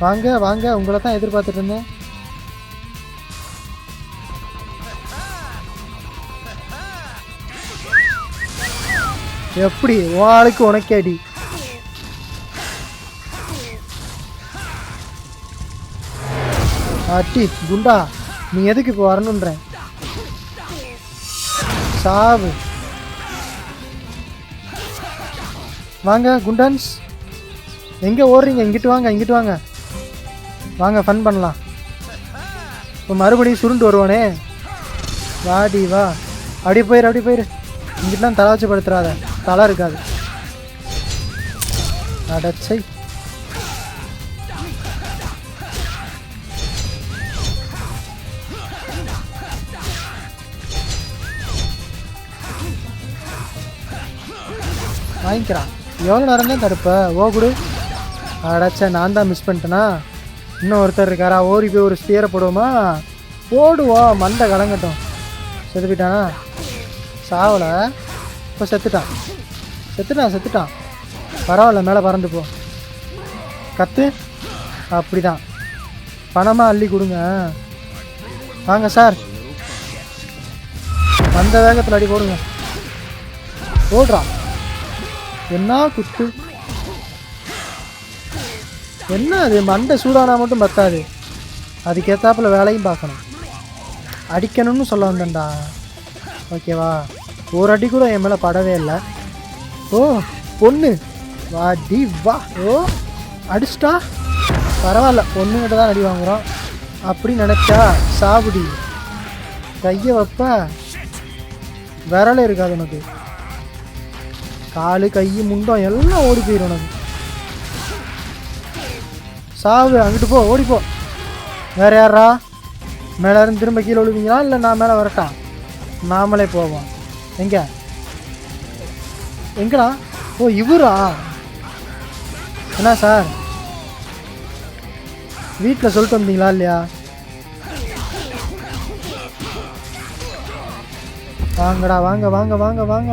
வாங்க வாங்க உங்களை தான் எதிர்பார்த்துட்டு இருந்தேன். எப்படி? உன் ஆளுக்கு உனக்கே அடி. அட்டி குண்டா நீ எதுக்கு இப்போ வரணுன்ற? சாவு. வாங்க குண்டன்ஸ். எங்கே ஓடுறீங்க? இங்கிட்டு வாங்க இங்கிட்டு வாங்க. வாங்க ஃபன் பண்ணலாம். இப்போ மறுபடியும் சுருண்டு வருவானே? வாடி வா. அப்படி போயிரு அப்படி போயிரு. இங்கிட்டலாம் தலாச்சு படுத்துறாத. தலை இருக்காது. அடச்சை. வாங்கிக்கிறான். எவ்வளோ நேரம் தான் தடுப்ப? ஓ குடு. அடச்சே நான் தான் மிஸ் பண்ணிட்டேனா? இன்னும் ஒருத்தர் இருக்காரா? ஓடி போய் ஒரு ஸ்பியரை போடுவோமா? போடுவோம் மண்டை கலங்கட்டும். செத்துக்கிட்டானா சாவலை. இப்போ செத்துட்டான். செத்துட்டான் செத்துட்டான். பரவாயில்ல மேலே பறந்து போ. கத்து. அப்படிதான். பணமாக அள்ளி கொடுங்க. வாங்க சார் வந்த வேகத்தில் அடி போடுங்க. ஓடுறான் என்ன குத்து? என்ன அது? மண்டை சூடானா மட்டும் பத்தாது. அதுக்கேற்றாப்புல வேலையும் பார்க்கணும். அடிக்கணும்னு சொல்ல வந்தேன்டா. ஓகேவா? ஒரு அடி கூட என் மேலே படவே இல்லை. ஓ பொண்ணு. வா டி வா. ஓ அடிச்சிட்டா? பரவாயில்ல பொண்ணுகிட்ட தான் அடி வாங்குறோம். அப்படி நினச்சா சாப்பிடி கையை வைப்ப. விரலே இருக்காது உனக்கு. காலு கை முண்டம் எல்லாம் ஓடி போயிடும் உனக்கு. சாவு அங்கிட்டு போ ஓடிப்போ வேறு வேற யாரா மேலே இருந்து திரும்ப கீழே விழுவீங்களா? இல்லை நான் மேலே வரட்டா? நாமளே போவோம். எங்க? எங்கடா? ஓ இவரா? என்ன சார்? வீட்டில் சொல்லிட்டு வந்தீங்களா இல்லையா? வாங்கடா வாங்க வாங்க வாங்க வாங்க.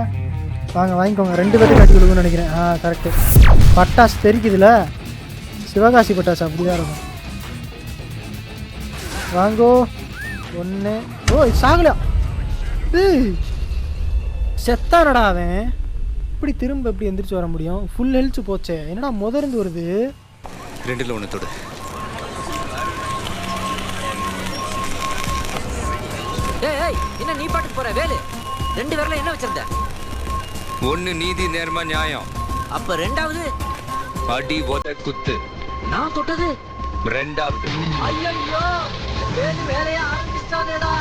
வாங்க வாங்கிக்கோங்க. ரெண்டு பேர்த்தையும் கட்டி கொடுக்குன்னு நினைக்கிறேன். ஆ கரெக்டு பட்டாசு தெரிக்குதுல்ல சிவகாசி பட்டாசு அப்படிதான் இருக்கும். வாங்கோ. ஒன்று ஓ இது சாகலையா ஏய். செத்தானடா அவன். இப்படி திரும்ப எப்படி எந்திரிச்சு வர முடியும்? ஃபுல் ஹெல்த் போச்சே. என்னடா முதர்ந்து வருது? ரெண்டுல ஒன்று தொடு. ஏய் ஏய் என்ன நீ பாட்டுக்கு போற? வேலு. ரெண்டு பேர்ல என்ன வச்சிருந்த? ஒன்று நீதி நேர்ம நியாயம். அப்ப ரெண்டாவது? அடி ஒத குத்து. நான் தொட்டது. ரெண்டாவது. ஐயோ வேலு வேலைய ஆரம்பிச்சாதேடா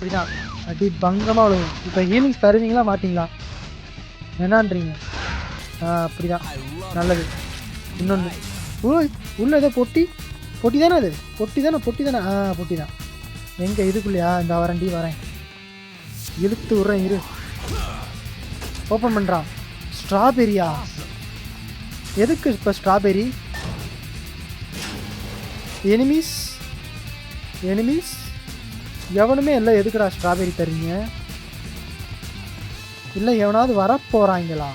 அப்படிதான் அடி பங்கமாக விழுவும். இப்போ ஹீலிங்ஸ் தருவீங்களா மாட்டிங்களா? என்னன்றீங்க ஆ அப்படிதான். நல்லது. இன்னொன்று உள்ள ஏதோ பொட்டி? பொட்டி தானே அது? பொட்டி தானே பொட்டி தானே ஆ பொட்டி தான் எங்கே இதுக்குள்ளையா? இந்த வரண்டி வரேன். இழுத்து விட்றேன் இரு. ஓப்பன் பண்ணுறான் ஸ்ட்ராபெரியா எதுக்கு இப்போ ஸ்ட்ராபெரி எனிமீஸ் எனிமீஸ் எவனுமே இல்லை. எதுக்குடா ஸ்ட்ராபெரி தரீங்க இல்லை எவனாவது வரப்போகிறாங்களா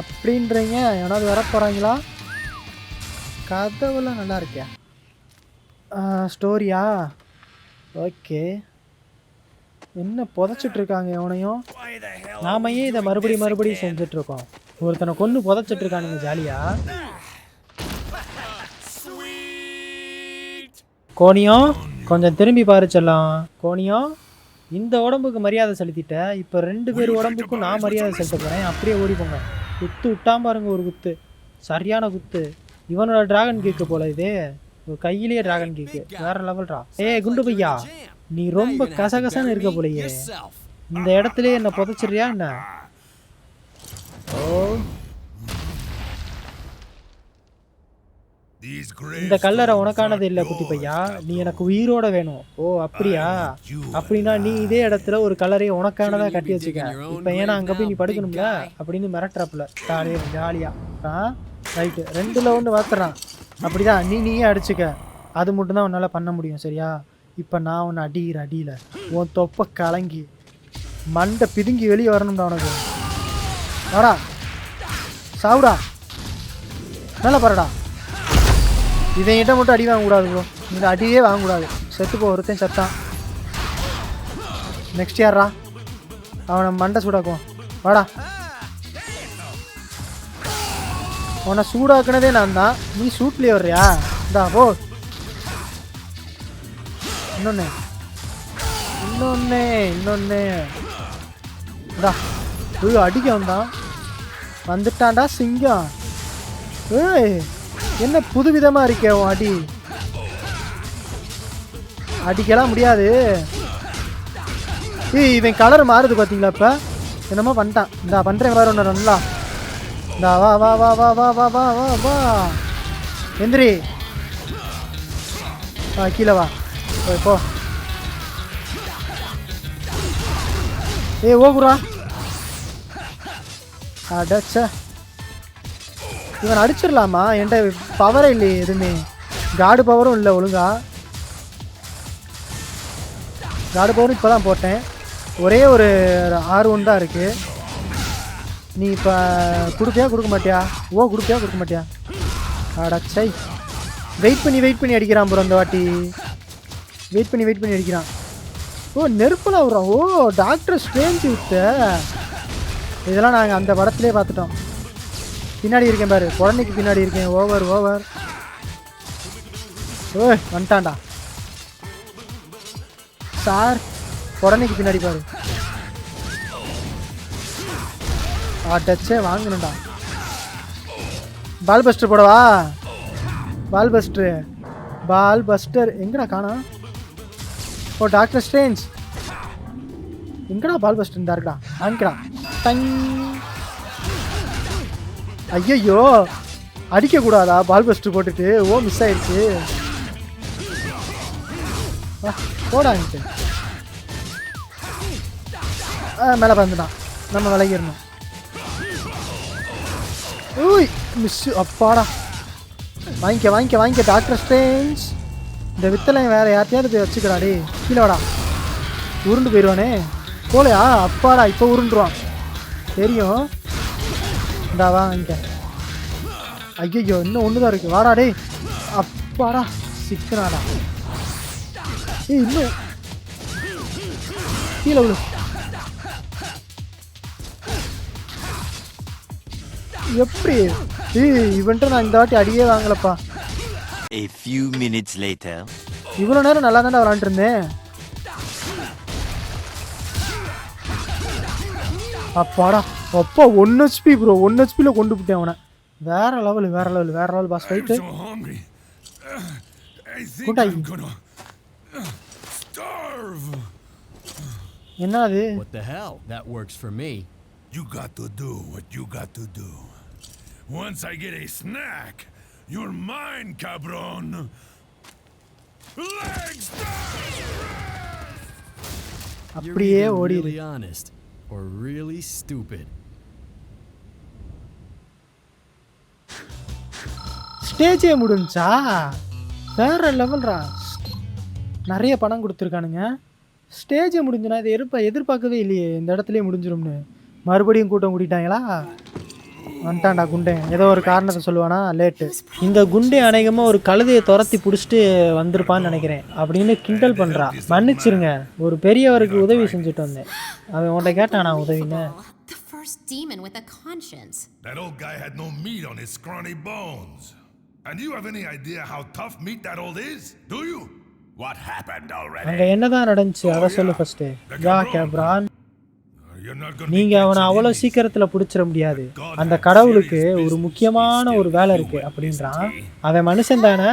அப்படின்றீங்க. எவனாவது வரப்போகிறாங்களா கதவுலாம் நல்லா இருக்கே. ஸ்டோரியா ஓகே. என்ன புதைச்சிட்டு இருக்காங்க எவனையும்? நாம ஏன் இதை மறுபடியும் மறுபடியும் செஞ்சுட்டு இருக்கோம்? ஒருத்தனை கொன்று புதைச்சிட்டு இருக்கானுங்க ஜாலியா? கோணியம் கொஞ்சம் திரும்பி பாரு செல்லம். கோணியம் இந்த உடம்புக்கு மரியாதை செலுத்திட்ட. இப்போ ரெண்டு பேர் உடம்புக்கும் நான் மரியாதை செலுத்த போகிறேன் அப்படியே ஓடி போங்க குத்து விட்டான் பாருங்க ஒரு குத்து. சரியான குத்து. இவனோட டிராகன் கேக்கு போல இதே. ஒரு கையிலேயே டிராகன் கேக்கு வேற லெவல்ரா ஏய் குண்டு பையா. நீ ரொம்ப கசகசன்னு இருக்க போலயே. இந்த இடத்துலயே என்ன புதைச்சிடுறியா என்ன? ஓ இந்த கல்லறை உனக்கானது இல்ல குட்டி. பையா. நீ எனக்கு உயிரோட வேணும். ஓ அப்படியா? அப்படின்னா நீ இதே இடத்துல ஒரு கல்லறையை உனக்கானதா கட்டி வச்சுக்க. இப்ப ஏன்னா அங்க போய் நீ படுக்கணும்ல? அப்படின்னு மிரட்டுறாப்புல. ஜாலியா ஜாலியா. ஆ? ரைட்டு ரெண்டுல ஒன்று வாத்துறான். அப்படிதான். நீ நீயே அடிச்சுக்க. அது மட்டும்தான் உன்னால பண்ண முடியும் சரியா? இப்ப நான் உன்னை அடிக்கிற அடியில உன் தொப்ப கலங்கி மண்டை பிதுங்கி வெளியே வரணும்டா உனக்கு. வாடா. சாவுடா. மேலே பாருடா. இவன்கிட்ட மட்டும் அடி வாங்கக்கூடாது ப்ரோ இந்த அடியே வாங்கக்கூடாது. செத்து போ ஒருத்தன் செத்தான். நெக்ஸ்ட் யாரா அவனை மண்டை சூடாக்குவோம் வாடா. உன்னை சூடாக்குனதே நான் தான் நீ சூட்லேயே வர்றியா? இந்தா போ. இன்னொன்று இன்னொன்று இன்னொன்று இந்தா ஐயோ அடிக்க வந்தான். வந்துட்டான்டா சிங்கம். ஏய். என்ன புதுவிதமா இருக்கே உன் அடி? அடிக்கலாம் முடியாது. ஏய் இவன் கலர் மாறுது பாத்தீங்களா இப்ப? என்னமோ பண்ணிட்டான். இந்தா பண்றேன் வேற ஒன்று நல்லா. இந்தா வா வா வா வா வா வா வா வா வா. எந்திரி. வா கீழே வா. போய் போ. ஏய் ஓகுரா அடச்சா. இவன் அடிச்சிடலாமா? என்கிட்ட பவரே இல்லையே எதுவுமே. காடு பவரும் இல்லை ஒழுங்கா. காடு பவரும் இப்போ தான் போட்டேன். ஒரே ஒரு ஆறு ஒன்று தான் இருக்குது நீ இப்போ கொடுப்பியா கொடுக்க மாட்டியா? ஓ கொடுப்பியா கொடுக்க மாட்டியா? அடச்சை வெயிட் பண்ணி வெயிட் பண்ணி அடிக்கிறான் ப்ரோ அந்த வாட்டி. வெயிட் பண்ணி வெயிட் பண்ணி அடிக்கிறான். ஓ நெருப்பில் விட்றான் ஓ டாக்டர் ஸ்ட்ரேஞ்சு வித்த இதெல்லாம் நாங்கள் அந்த படத்துலேயே பார்த்துட்டோம். பின்னாடி இருக்கேன் பாரு. குழந்தைக்கு பின்னாடி இருக்கேன். ஓவர் ஓவர் ஓ வந்துட்டான்டா. சார் குழந்தைக்கு பின்னாடி பாரு. ஆ டச்சே வாங்கணும்டா. பால் பஸ்டர் போடவா? பால் பஸ்டர் பால் பஸ்டர் எங்கடா காணா? ஓ டாக்டர் ஸ்ட்ரேஞ்ச் எங்கடா பால் பஸ்டர் இருந்தா இருக்கடா வாங்கிக்கடா. டங் ஐயையோ அடிக்கக்கூடாதா பால் பெஸ்ட்டு போட்டுட்டு. ஓ மிஸ் ஆயிடுச்சு. வா, போடா ஆ மேலே பறந்துட்டான். நம்ம விலகிடணும். ஊய் மிஸ் அப்பாடா. வாங்கிக்க வாங்கிக்க வாங்கிக்க டாக்டர் ஸ்ட்ரேஞ்ச் இந்த வித்தலை வேற யார்ட்டையாவது போய் வச்சுக்கிறாடி கீழே வாடா. உருண்டு போயிடுவானே. போலையா? அப்பாடா இப்போ உருண்டுருவான். தெரியும். இந்தா வா வாங்கிக்க ஐயோ இன்னும் ஒன்று தான் இருக்கு. வாடா டேய். அப்பாடா சிக்கனாடா ஏய் இன்னும். கீழே விழு. எப்படி? ஏய் இவன்ட்டு நான் இந்த வாட்டி அடியே வாங்கலப்பா. A few minutes later. இவ்வளோ நேரம் நல்லா தானே விளாண்டுட்டு இருந்தேன் அப்பாடா. அப்பா ஒன் ஹெச்பி ப்ரோ ஒன் ஹெச்பியில் கொண்டு போட்டேன் அவனை வேற லெவல் வேற லெவல் வேற level boss I'm fight so hungry. I think Kuntai. I'm gonna starve. என்ன அது What the hell? That works for me. You got to do what you got to do. Once I get a snack, you're mine, cabron. Legs You're அப்படியே either ஓடிடு really honest or really stupid. ஸ்டேஜே முடிஞ்சா வேற லெவல்ரா நிறைய பணம் கொடுத்துருக்கானுங்க. ஸ்டேஜே முடிஞ்சுனா இதை எதிர்ப்பா எதிர்பார்க்கவே இல்லையே. இந்த இடத்துலயே முடிஞ்சிரும்னு. மறுபடியும் கூட்டம் கூட்டிட்டாங்களா? வந்துட்டான்டா குண்டேன் ஏதோ ஒரு காரணத்தை சொல்லுவானா? லேட்டு. இந்த குண்டே அநேகமாக ஒரு கழுதையை துரத்தி பிடிச்சிட்டு வந்திருப்பான்னு நினைக்கிறேன். அப்படின்னு கிண்டல் பண்ணுறா மன்னிச்சிருங்க. ஒரு பெரியவருக்கு உதவி செஞ்சுட்டு வந்தேன். அவன் உன்கிட்ட கேட்டான் நான் உதவின்னு. That old guy had no meat on his scrawny bones. And you have any idea how tough meat that old is? Do you? What happened already? அங்கே என்னதான் நடந்துச்சு? அதை சொல்லு ஃபஸ்ட்டு யா கேப்ரான் gonna நீங்க அவனை catching அவ்வளோ enemies. சீக்கிரத்துல பிடிச்சிட முடியாது. அந்த கடவுளுக்கு ஒரு முக்கியமான ஒரு வேலை இருக்கு அப்படின்றான். அவன் மனுஷன் தானே?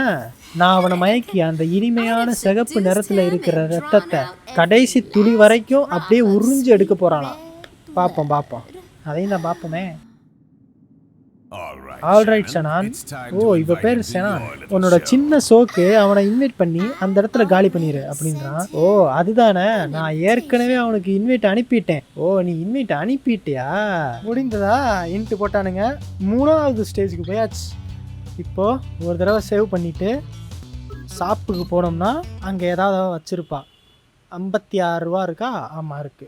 நான் அவனை மயக்கி அந்த இனிமையான சிகப்பு நிறத்துல இருக்கிற ரத்தத்தை கடைசி துளி வரைக்கும் அப்படியே உறிஞ்சு எடுக்க போறானாம் பார்ப்போம் பார்ப்போம் அதையும் தான் பார்ப்போமே ஆல்ரைட். சனான் ஓ இவ பேர் சனான் உன்னோட. சின்ன சோக்கு அவனை இன்வைட் பண்ணி அந்த இடத்துல காலி பண்ணிடு அப்படின்றான் ஓ அதுதானே. நான் ஏற்கனவே அவனுக்கு இன்வைட் அனுப்பிட்டேன். ஓ நீ இன்வைட் அனுப்பிட்டியா? முடிந்ததா? இன்ட்டு போட்டானுங்க. மூணாவது ஸ்டேஜுக்கு போயாச்சு. இப்போ ஒரு தடவை சேவ் பண்ணிட்டு ஷாப்புக்கு போனோம்னா அங்கே ஏதாவது வச்சிருப்பா. ஐம்பத்தி ஆறு ரூபா இருக்கா? ஆமாம் இருக்கு.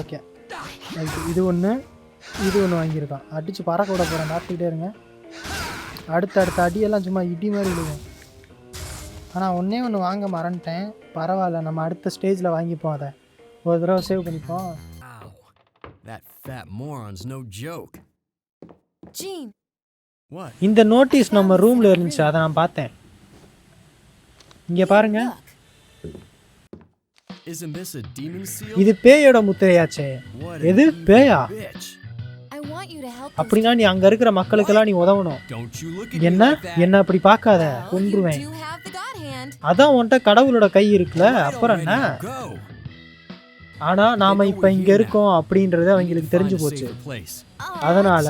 ஓகே. இது ஒன்று இது ஒன்று வாங்கியிருக்கான். அடித்து பறக்க விட போகிறேன் பார்த்துக்கிட்டே இருங்க. அடுத்த அடுத்த அடியெல்லாம் சும்மா இடி மாதிரி விழுகும். ஆனால் ஒன்றே ஒன்று வாங்க மறந்துட்டேன். பரவாயில்ல நம்ம அடுத்த ஸ்டேஜில் வாங்கிப்போம் அதை. ஒரு தடவை சேவ் பண்ணிப்போம். Ow. That fat moron's no joke. Gene, What? இந்த நோட்டீஸ் நம்ம ரூமில் இருந்துச்சு அதை நான் பார்த்தேன். இங்கே பாருங்க. இது பேயோட முத்திரையாச்சே. எது? பேயா? அப்படின்னா நீ அங்கே இருக்கிற மக்களுக்கெல்லாம் நீ உதவணும். என்ன. என்ன அப்படி பார்க்காத. You கொன்றுவேன். அதான் உன்கிட்ட கடவுளோட கை இருக்குல்ல. அப்புறம் என்ன. ஆனா நாம இப்ப இங்க இருக்கோம் அப்படின்றது அவங்களுக்கு தெரிஞ்சு போச்சு. Oh, அதனால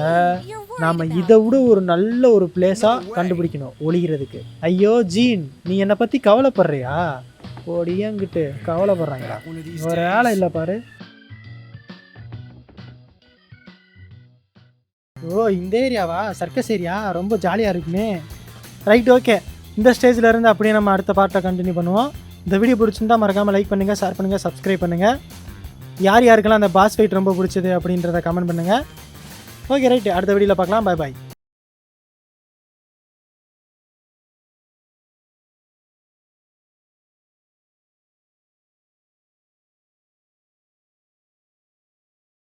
நாம இதை விட ஒரு நல்ல ஒரு பிளேஸா கண்டுபிடிக்கணும். ஒளிகிறதுக்கு. ஐயோ ஜீன் நீ என்னை பத்தி கவலைப்படுறியா? ஓடியங்கிட்டு கவலைப்படுறாங்களா ஒரு வேலை இல்லை பாரு. ஓ இந்த ஏரியாவா? Circus area? ரொம்ப ஜாலியாக இருக்குமே. ரைட் ஓகே இந்த ஸ்டேஜில் இருந்து அப்படியே நம்ம அடுத்த பார்ட்டை கண்டினியூ பண்ணுவோம். இந்த வீடியோ பிடிச்சிருந்தா மறக்காமல் லைக் பண்ணுங்கள் ஷேர் பண்ணுங்கள் சப்ஸ்கிரைப் பண்ணுங்கள் யார் யாருக்கெல்லாம் அந்த பாஸ் ஃபைட் ரொம்ப பிடிச்சது அப்படின்றத கமெண்ட் பண்ணுங்கள் ஓகே ரைட் அடுத்த வீடியோவில் பார்க்கலாம். Bye bye